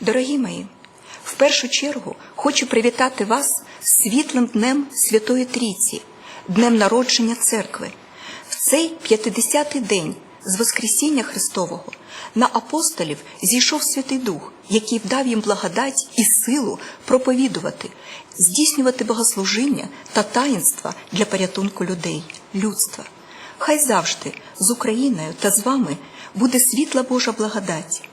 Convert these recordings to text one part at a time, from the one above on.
Дорогі мої, в першу чергу хочу привітати вас світлим днем Святої Трійці, днем народження церкви. В цей 50-й день з Воскресіння Христового на апостолів зійшов Святий Дух, який вдав їм благодать і силу проповідувати, здійснювати богослужіння та таїнства для порятунку людей, людства. Хай завжди з Україною та з вами буде світла Божа благодать.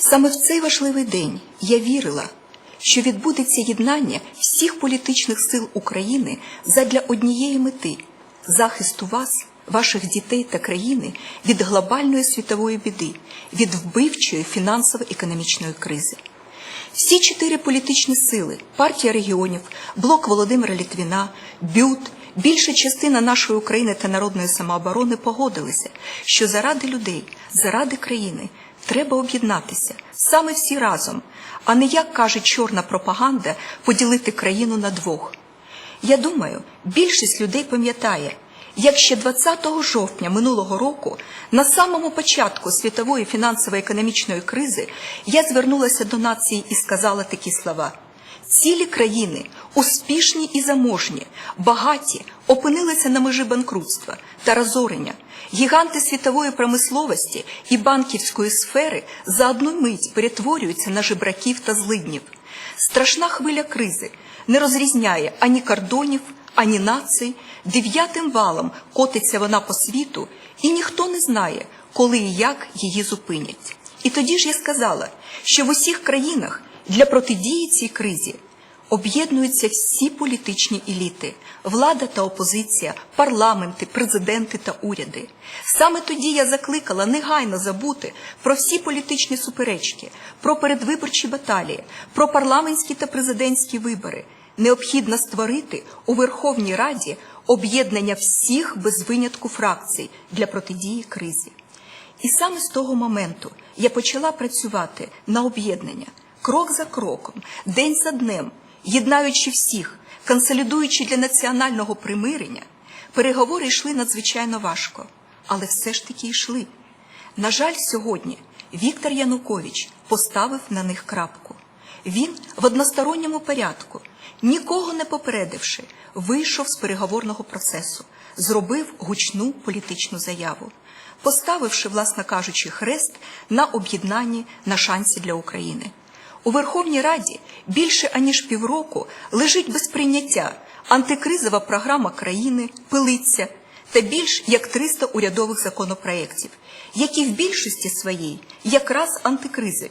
Саме в цей важливий день я вірила, що відбудеться єднання всіх політичних сил України задля однієї мети захисту вас, ваших дітей та країни від глобальної світової біди, від вбивчої фінансово-економічної кризи. Всі чотири політичні сили партія регіонів, блок Володимира Літвіна, БЮТ, більша частина нашої України та народної самооборони погодилися, що заради людей, заради країни треба об'єднатися саме всі разом, а не як каже чорна пропаганда, поділити країну на двох. Я думаю, більшість людей пам'ятає, як ще 20 жовтня минулого року, на самому початку світової фінансово-економічної кризи, я звернулася до нації і сказала такі слова. Цілі країни, успішні і заможні, багаті, опинилися на межі банкрутства та розорення. Гіганти світової промисловості і банківської сфери за одну мить перетворюються на жебраків та злиднів. Страшна хвиля кризи не розрізняє ані кордонів, ані націй. Дев'ятим валом котиться вона по світу, і ніхто не знає, коли і як її зупинять. І тоді ж я сказала, що в усіх країнах для протидії цій кризі об'єднуються всі політичні еліти, влада та опозиція, парламенти, президенти та уряди. Саме тоді я закликала негайно забути про всі політичні суперечки, про передвиборчі баталії, про парламентські та президентські вибори. Необхідно створити у Верховній Раді об'єднання всіх без винятку фракцій для протидії кризі. І саме з того моменту я почала працювати на об'єднання крок за кроком, день за днем, єднаючи всіх, консолідуючи для національного примирення, переговори йшли надзвичайно важко, але все ж таки йшли. На жаль, сьогодні Віктор Янукович поставив на них крапку. Він в односторонньому порядку, нікого не попередивши, вийшов з переговорного процесу, зробив гучну політичну заяву, поставивши, власне кажучи, хрест на об'єднанні на шансі для України. У Верховній Раді більше аніж півроку лежить без прийняття антикризова програма країни пилиться та більш як 300 урядових законопроєктів, які в більшості своїй якраз антикризові.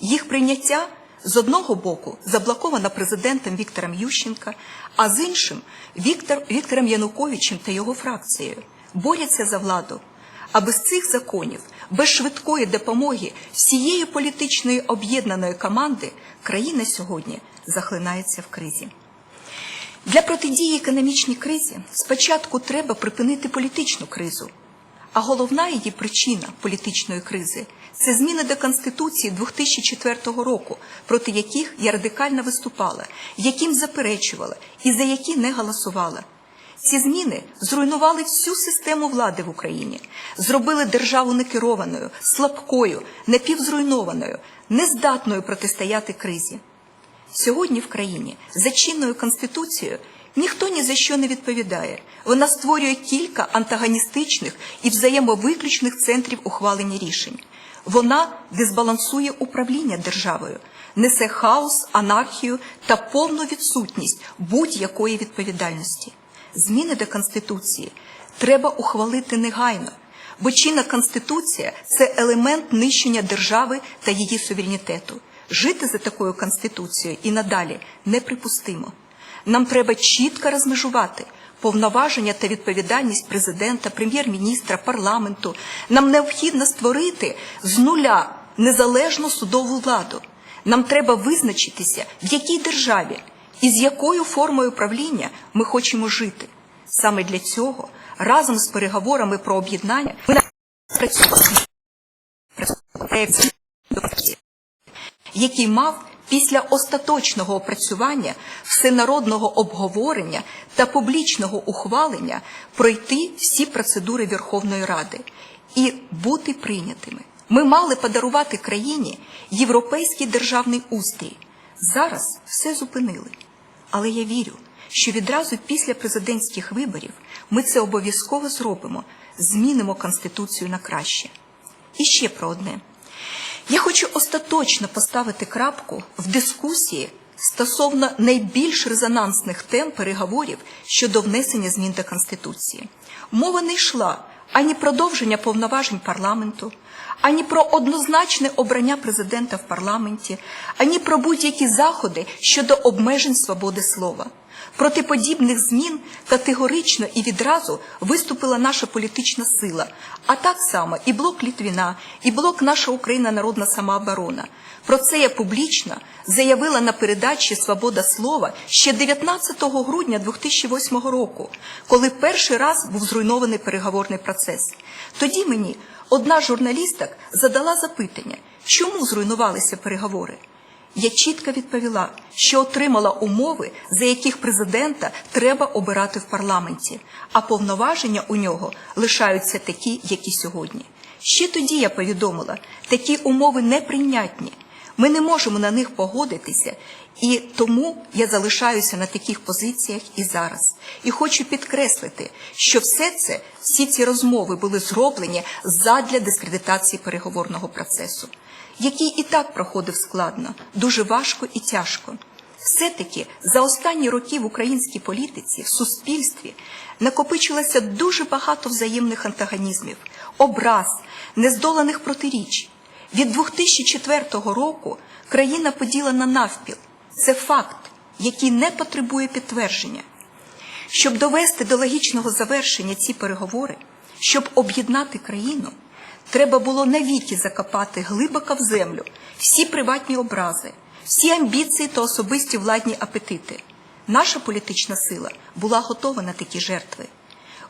Їх прийняття з одного боку заблоковано президентом Віктором Ющенка, а з іншим Віктор, Віктором Януковичем та його фракцією борються за владу. А без цих законів, без швидкої допомоги всієї політичної об'єднаної команди країна сьогодні захлинається в кризі. Для протидії економічній кризі спочатку треба припинити політичну кризу, а головна її причина політичної кризи це зміни до Конституції 2004 року, проти яких я радикально виступала, яким заперечувала і за які не голосувала. Ці зміни зруйнували всю систему влади в Україні, зробили державу некерованою, слабкою, напівзруйнованою, нездатною протистояти кризі. Сьогодні в країні за чинною конституцією ніхто ні за що не відповідає. Вона створює кілька антагоністичних і взаємовиключних центрів ухвалення рішень. Вона дисбалансує управління державою, несе хаос, анархію та повну відсутність будь-якої відповідальності. Зміни до Конституції треба ухвалити негайно, бо чинна Конституція це елемент нищення держави та її суверенітету. Жити за такою Конституцією і надалі неприпустимо. Нам треба чітко розмежувати повноваження та відповідальність президента, прем'єр-міністра, парламенту. Нам необхідно створити з нуля незалежну судову владу. Нам треба визначитися, в якій державі і з якою формою правління ми хочемо жити. Саме для цього разом з переговорами про об'єднання ми працюємо, який мав після остаточного опрацювання, всенародного обговорення та публічного ухвалення пройти всі процедури Верховної Ради і бути прийнятими. Ми мали подарувати країні європейський державний устрій. Зараз все зупинили. Але я вірю, що відразу після президентських виборів ми це обов'язково зробимо, змінимо Конституцію на краще. І ще про одне. Я хочу остаточно поставити крапку в дискусії стосовно найбільш резонансних тем переговорів щодо внесення змін до Конституції. Мова не йшла ані продовження повноважень парламенту, ані про однозначне обрання президента в парламенті, ані про будь-які заходи щодо обмежень свободи слова. Проти подібних змін категорично і відразу виступила наша політична сила, а так само і блок Літвіна, і блок Наша Україна Народна Самооборона. Про це я публічно заявила на передачі Свобода слова ще 19 грудня 2008 року, коли перший раз був зруйнований переговорний процес. Тоді мені одна журналісток задала запитання, чому зруйнувалися переговори. Я чітко відповіла, що отримала умови, за яких президента треба обирати в парламенті, а повноваження у нього лишаються такі, як сьогодні. Ще тоді я повідомила, такі умови неприйнятні. Ми не можемо на них погодитися, і тому я залишаюся на таких позиціях і зараз. І хочу підкреслити, що все це, всі ці розмови були зроблені задля дискредитації переговорного процесу який і так проходив складно, дуже важко і тяжко. Все-таки за останні роки в українській політиці, в суспільстві накопичилося дуже багато взаємних антагонізмів, образ, нездоланих протиріч. Від 2004 року країна поділена навпіл. Це факт, який не потребує підтвердження. Щоб довести до логічного завершення ці переговори, щоб об'єднати країну. Треба було навіки закопати глибоко в землю всі приватні образи, всі амбіції та особисті владні апетити. Наша політична сила була готова на такі жертви.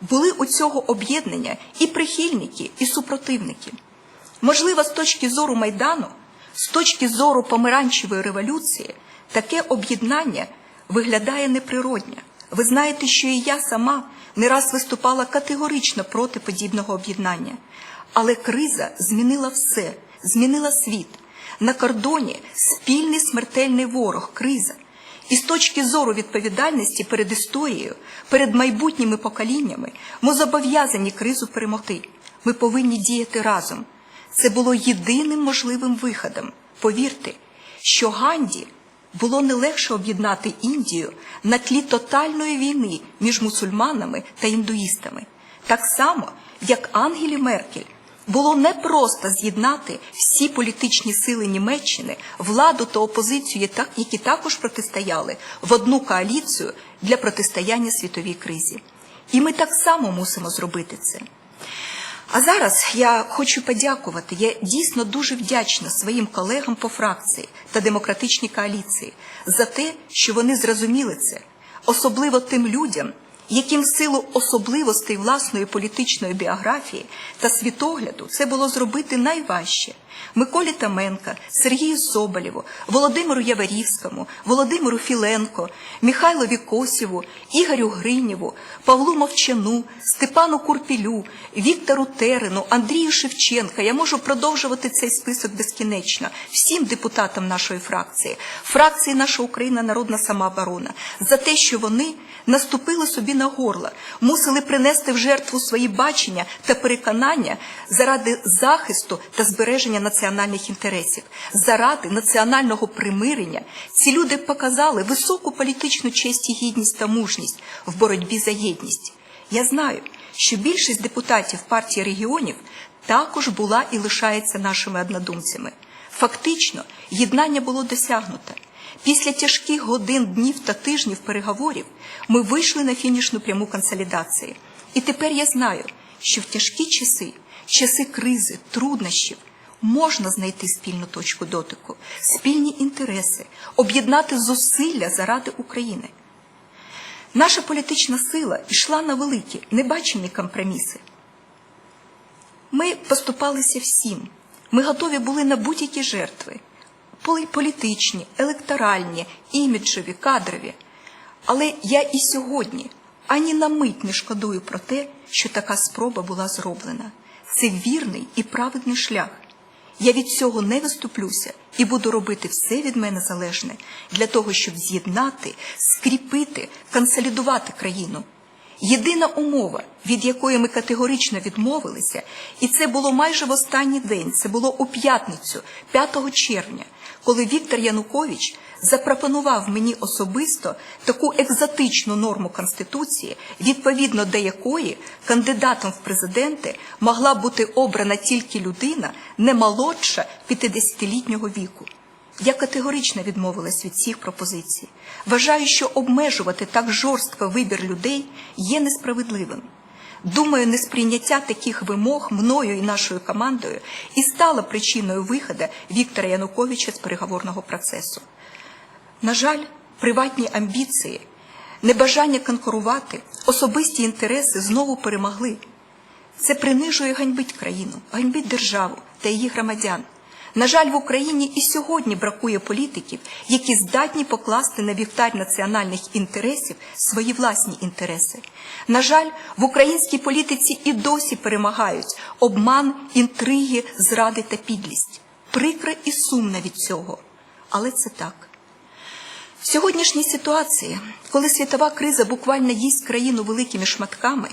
Були у цього об'єднання і прихильники, і супротивники. Можливо, з точки зору Майдану, з точки зору помаранчевої революції, таке об'єднання виглядає неприродне. Ви знаєте, що і я сама не раз виступала категорично проти подібного об'єднання. Але криза змінила все, змінила світ. На кордоні спільний смертельний ворог, криза. І з точки зору відповідальності перед історією, перед майбутніми поколіннями, ми зобов'язані кризу перемогти. Ми повинні діяти разом. Це було єдиним можливим виходом. Повірте, що Ганді було не легше об'єднати Індію на тлі тотальної війни між мусульманами та індуїстами, так само, як Ангелі Меркель було непросто з'єднати всі політичні сили Німеччини, владу та опозицію, які також протистояли в одну коаліцію для протистояння світовій кризі. І ми так само мусимо зробити це. А зараз я хочу подякувати. Я дійсно дуже вдячна своїм колегам по фракції та демократичній коаліції за те, що вони зрозуміли це, особливо тим людям яким в силу особливостей власної політичної біографії та світогляду це було зробити найважче. Миколі Таменка, Сергію Соболєву, Володимиру Яворівському, Володимиру Філенко, Михайлові Косіву, Ігорю Гринєву, Павлу Мовчану, Степану Курпілю, Віктору Терину, Андрію Шевченка. Я можу продовжувати цей список безкінечно всім депутатам нашої фракції, фракції Наша Україна Народна Самооборона, за те, що вони наступили собі на горло, мусили принести в жертву свої бачення та переконання заради захисту та збереження національних інтересів, заради національного примирення. Ці люди показали високу політичну честь і гідність та мужність в боротьбі за єдність. Я знаю, що більшість депутатів партії регіонів також була і лишається нашими однодумцями. Фактично, єднання було досягнуто. Після тяжких годин, днів та тижнів переговорів ми вийшли на фінішну пряму консолідації. І тепер я знаю, що в тяжкі часи, часи кризи, труднощів, можна знайти спільну точку дотику, спільні інтереси, об'єднати зусилля заради України. Наша політична сила йшла на великі, небачені компроміси. Ми поступалися всім. Ми готові були на будь-які жертви політичні, електоральні, іміджеві, кадрові. Але я і сьогодні ані на мить не шкодую про те, що така спроба була зроблена. Це вірний і праведний шлях. Я від цього не виступлюся і буду робити все від мене залежне для того, щоб з'єднати, скріпити, консолідувати країну. Єдина умова, від якої ми категорично відмовилися, і це було майже в останній день, це було у п'ятницю, 5 червня, коли Віктор Янукович запропонував мені особисто таку екзотичну норму Конституції, відповідно до якої кандидатом в президенти могла бути обрана тільки людина не молодша 50-літнього віку. Я категорично відмовилась від цих пропозицій. Вважаю, що обмежувати так жорстко вибір людей є несправедливим. Думаю, несприйняття таких вимог мною і нашою командою і стало причиною виходу Віктора Януковича з переговорного процесу. На жаль, приватні амбіції, небажання конкурувати, особисті інтереси знову перемогли. Це принижує ганьбить країну, ганьбить державу та її громадян. На жаль, в Україні і сьогодні бракує політиків, які здатні покласти на вівтар національних інтересів свої власні інтереси. На жаль, в українській політиці і досі перемагають обман, інтриги, зради та підлість. Прикро і сумно від цього, але це так. В сьогоднішній ситуації, коли світова криза буквально їсть країну великими шматками,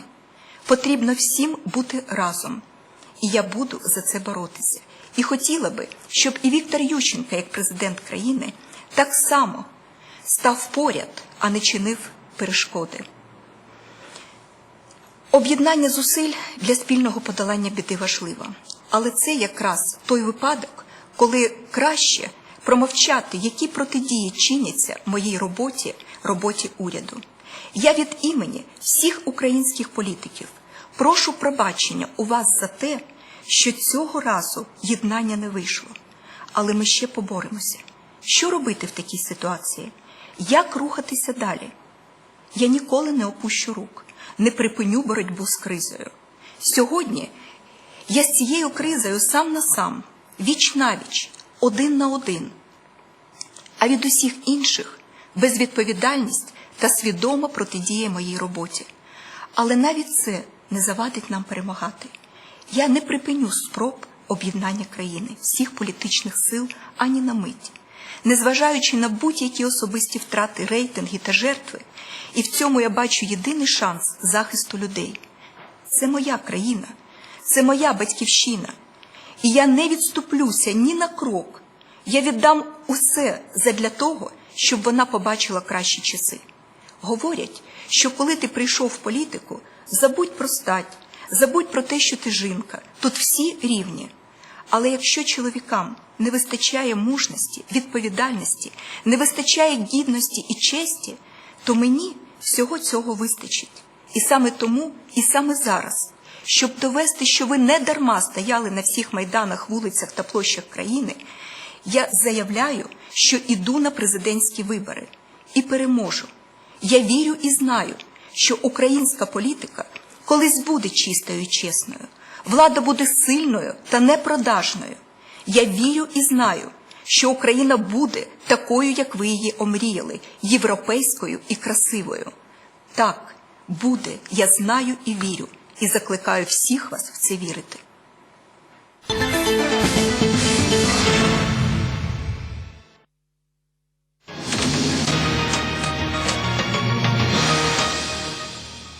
потрібно всім бути разом. І я буду за це боротися. І хотіла би, щоб і Віктор Ющенко, як президент країни, так само став поряд, а не чинив перешкоди. Об'єднання зусиль для спільного подолання біди важливо. Але це якраз той випадок, коли краще промовчати, які протидії чиняться моїй роботі, роботі уряду. Я від імені всіх українських політиків прошу пробачення у вас за те, що цього разу єднання не вийшло. Але ми ще поборемося. Що робити в такій ситуації? Як рухатися далі? Я ніколи не опущу рук, не припиню боротьбу з кризою. Сьогодні я з цією кризою сам на сам, віч навіч, один на один. А від усіх інших безвідповідальність та свідома протидія моїй роботі. Але навіть це не завадить нам перемагати. Я не припиню спроб об'єднання країни, всіх політичних сил ані на мить, незважаючи на будь-які особисті втрати, рейтинги та жертви, і в цьому я бачу єдиний шанс захисту людей. Це моя країна, це моя батьківщина. І я не відступлюся ні на крок. Я віддам усе задля того, щоб вона побачила кращі часи. Говорять, що коли ти прийшов в політику, забудь про стать, забудь про те, що ти жінка. Тут всі рівні. Але якщо чоловікам не вистачає мужності, відповідальності, не вистачає гідності і честі, то мені всього цього вистачить. І саме тому, і саме зараз, щоб довести, що ви не дарма стояли на всіх майданах, вулицях та площах країни, я заявляю, що іду на президентські вибори і переможу. Я вірю і знаю, що українська політика колись буде чистою і чесною, влада буде сильною та непродажною. Я вірю і знаю, що Україна буде такою, як ви її омріяли, європейською і красивою. Так, буде, я знаю і вірю, і закликаю всіх вас в це вірити.